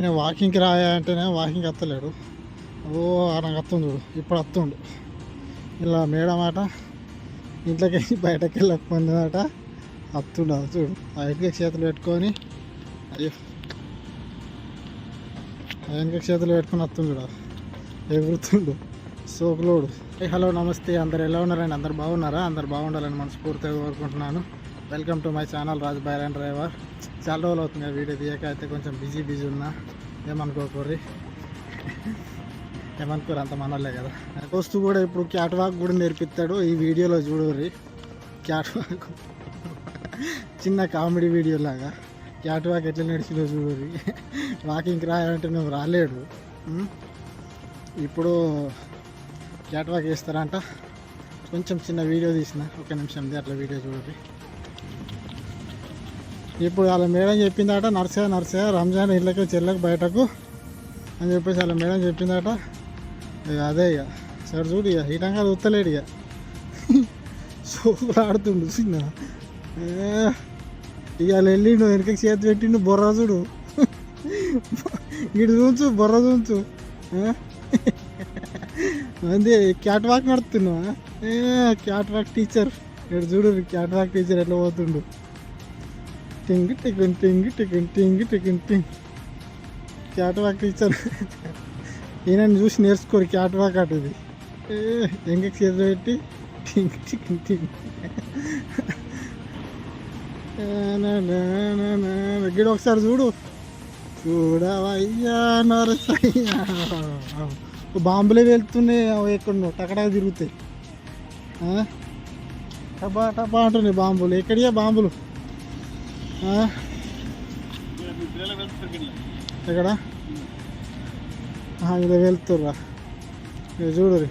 నేను వాకింగ్కి రాయా అంటేనే వాకింగ్ వస్తలేడు ఓ నాకు వస్తుంది చూడు. ఇప్పుడు వస్తుండు ఇలా మేడం అట ఇంట్లోకి వెళ్ళి బయటకు వెళ్ళకపోయిందట వస్తుండు అది చూడు. బయటకి చేతులు పెట్టుకొని అయ్యో. ఆయనకి చేతులు పెట్టుకొని వస్తుంది చూడు ఎగురుతుండు. సోకులోడు. ఏ హలో నమస్తే. అందరు ఎలా ఉన్నారండి? అందరు బాగున్నారా? అందరు బాగుండాలని మనస్ఫూర్తిగా కోరుకుంటున్నాను. Welcome to my channel Raju Bairan driver. చాలా రోజులు అవుతుంది వీడియో తీయక అయితే కొంచెం బిజీ బిజీ ఉన్నా. ఏమనుకోకూరి ఏమనుకోరు అంత మనలే కదా. వస్తూ కూడా ఇప్పుడు క్యాట్ వాక్ కూడా నేర్పిస్తాడు ఈ వీడియోలో చూడరి క్యాట్ వాక్ చిన్న కామెడీ వీడియో లాగా. క్యాట్ వాక్ ఎట్లా నడిచిందో చూడరి వాకింగ్కి రాయాలంటే నువ్వు రాలేడు. ఇప్పుడు క్యాట్ వాక్ వేస్తారంట. కొంచెం చిన్న వీడియో తీసిన ఒక నిమిషంది అట్లా వీడియో చూడండి ఇప్పుడు వాళ్ళ మేడం చెప్పిందట నర్సే నర్సే రంజాన్ ఇళ్ళకి చెల్లకి బయటకు అని చెప్పేసి వాళ్ళ మేడం చెప్పిందట. ఇక అదే ఇక. సరే చూడు ఇక హీటంగా చూస్తలేడు ఇక. సూపర్ ఆడుతుండు చిన్న. ఏ, ఇక వాళ్ళు వెళ్ళిండు వెనకకి చేతి పెట్టిండు బొర్ర చూడు. ఇటు చూంచు బొర్ర చూంచు అంతే అందే క్యాట్ వాక్ నడుతున్నావా ఏ క్యాట్ వాక్ టీచర్. ఇక్కడ చూడు క్యాట్ వాక్ టీచర్ ఎట్లా పోతుండు. టింగ్ టికెన్ టింగ్ టికెన్ టింగి టికెన్ టింగ్ క్యాట్ వాక్ టీచర్. ఈయన చూసి నేర్చుకోరు క్యాట్ వాక్ అటు ఇది. ఏ ఎంగకి పెట్టి టింగ్ టికెన్ టింగ్. గిడ ఒకసారి చూడు. చూడవయ్యా నరసయ్యా. బాంబులే వెళ్తున్నాయి అవి ఎక్కడో టకటక తిరుగుతాయి. టపా టపా అంటున్నాయి బాంబులు. ఎక్కడియా బాంబులు? ఎక్కడ? ఇలా వెళ్తుర్రా. ఇక చూడరు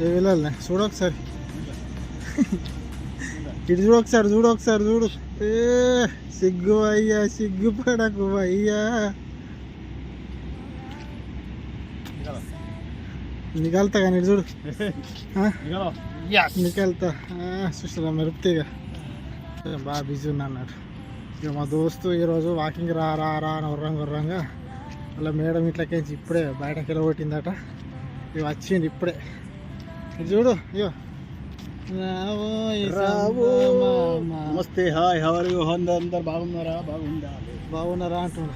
ఏ వెళ్ళాలి? చూడు ఒకసారి. ఇటు చూడు ఒకసారి చూడు ఒకసారి చూడు. ఏ సిగ్గు అయ్యా సిగ్గు పడకు అయ్యా. నిగలుతా కానీ ఇటు చూడు ఆ? నికెళ్తా చూసారా మెరుపుతీగా బాగా బిజీ ఉన్నా అన్నాడు ఇక మా దోస్తు ఈరోజు వాకింగ్ రా రా రా అని ఉర్రంగా ఉర్రంగా అలా మేడం ఇట్లకేంచి ఇప్పుడే బయటకి వెళ్ళగొట్టిందట ఇక వచ్చింది ఇప్పుడే చూడు. సంబమామ. నమస్తే హాయ్ హవర్ యూ అందరు బాగున్నారా బాగుందా బాగున్నారా అంటున్నా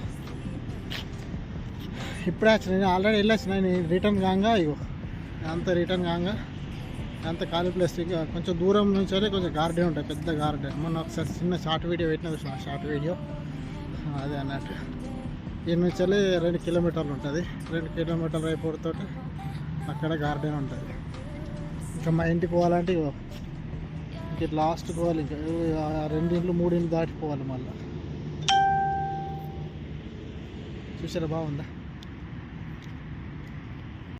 ఇప్పుడే వచ్చిన నేను ఆల్రెడీ వెళ్ళొచ్చిన నేను రిటర్న్ కాగా ఇగో అంత రిటర్న్ కాగా అంత ఖాళీ ప్లేస్ కొంచెం దూరం నుంచి అయితే కొంచెం గార్డెన్ ఉంటుంది పెద్ద గార్డెన్ మొన్న ఒకసారి చిన్న షార్ట్ వీడియో పెట్టిన చూసిన షార్ట్ వీడియో. అదే అన్నట్టు. ఈ నుంచి వెళ్ళి రెండు కిలోమీటర్లు ఉంటుంది. రెండు కిలోమీటర్లు అయిపోతే అక్కడ గార్డెన్ ఉంటుంది. ఇంకా మా ఇంటికి పోవాలంటే ఇంక లాస్ట్ పోవాలి ఇంకా. ఆ రెండింట్లు మూడింట్లు దాటిపోవాలి మళ్ళీ. చూసారా బాగుందా?